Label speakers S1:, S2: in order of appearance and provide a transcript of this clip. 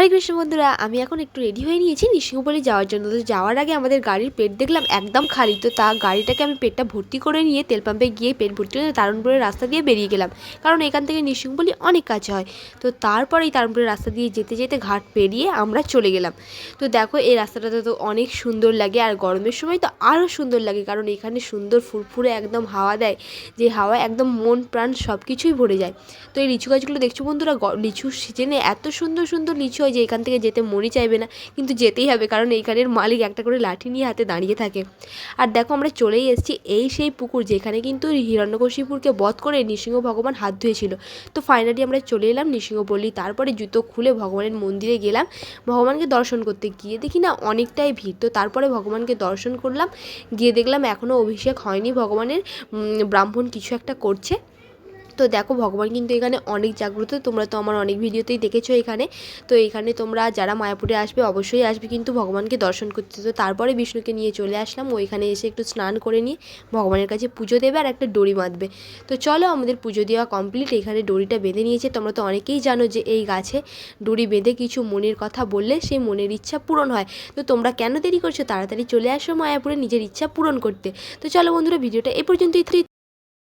S1: হরে কৃষ্ণ বন্ধুরা, আমি এখন একটু রেডি হয়ে নিয়েছি নিসিংহপল্লি যাওয়ার জন্য। তো যাওয়ার আগে আমাদের গাড়ির পেট দেখলাম একদম খালি। তো তা গাড়িটাকে আমি পেটটা ভর্তি করে নিয়ে তেল পাম্পে গিয়ে পেট ভর্তি করে তারণপুরের রাস্তা দিয়ে বেরিয়ে গেলাম। কারণ এখান থেকে নিসিংহপল্লি অনেক কাছে হয়। তো তারপরে এই তারণপুরের রাস্তা দিয়ে যেতে যেতে ঘাট পেরিয়ে আমরা চলে গেলাম। তো দেখো এই রাস্তাটাতে তো অনেক সুন্দর লাগে আর গরমের সময় তো আরও সুন্দর লাগে কারণ এখানে সুন্দর ফুরফুরে একদম হাওয়া দেয়। যে হাওয়া একদম মন প্রাণ সব কিছুই ভরে যায়। তো এই লিচু গাছগুলো দেখছ বন্ধুরা লিচুর সিজনে এত সুন্দর সুন্দর লিচু হয় যে এখান থেকে যেতে মনই চাইবে না। কিন্তু যেতেই হবে, কারণ এইখানের মালিক একটা করে লাঠি নিয়ে হাতে দাঁড়িয়ে থাকে। আর দেখো আমরা চলেই এসেছি এই সেই পুকুর, যেখানে কিন্তু হিরণ্যকশিপুরকে বধ করে নৃসিংহ ভগবান হাত ধুয়েছিল। তো ফাইনালি আমরা চলে এলাম নৃসিংহপল্লী, তারপরে জুতো খুলে ভগবানের মন্দিরে গেলাম। ভগবানকে দর্শন করতে গিয়ে দেখি না অনেকটাই ভিড়। তো তারপরে ভগবানকে দর্শন করলাম, গিয়ে দেখলাম এখনও অভিষেক হয়নি ভগবানের। ব্রাহ্মণ কিছু একটা করছে। তো দেখো, ভগবান কিন্তু এখানে অনেক জাগ্রত। তোমরা তো আমার অনেক ভিডিওতেই দেখেছ এখানে। তো এখানে তোমরা যারা মায়াপুরে আসবে, অবশ্যই আসবে কিন্তু ভগবানকে দর্শন করতে। তো তারপরে বিষ্ণুকে নিয়ে চলে আসলাম। ওইখানে এসে একটু স্নান করে নিয়ে ভগবানের কাছে পুজো দেবে আর একটা ডোরি বাঁধবে। তো চলো, আমাদের পুজো দেওয়া কমপ্লিট এখানে ডোরিটা বেঁধে নিয়েছে। তোমরা তো অনেকেই জানো যে এই গাছে ডোরি বেঁধে কিছু মনের কথা বললে সেই মনের ইচ্ছা পূরণ হয়। তো তোমরা কেন দেরি করছ? তাড়াতাড়ি চলে আসো মায়াপুরে নিজের ইচ্ছা পূরণ করতে। তো চলো বন্ধুরা, ভিডিওটা এ পর্যন্তই।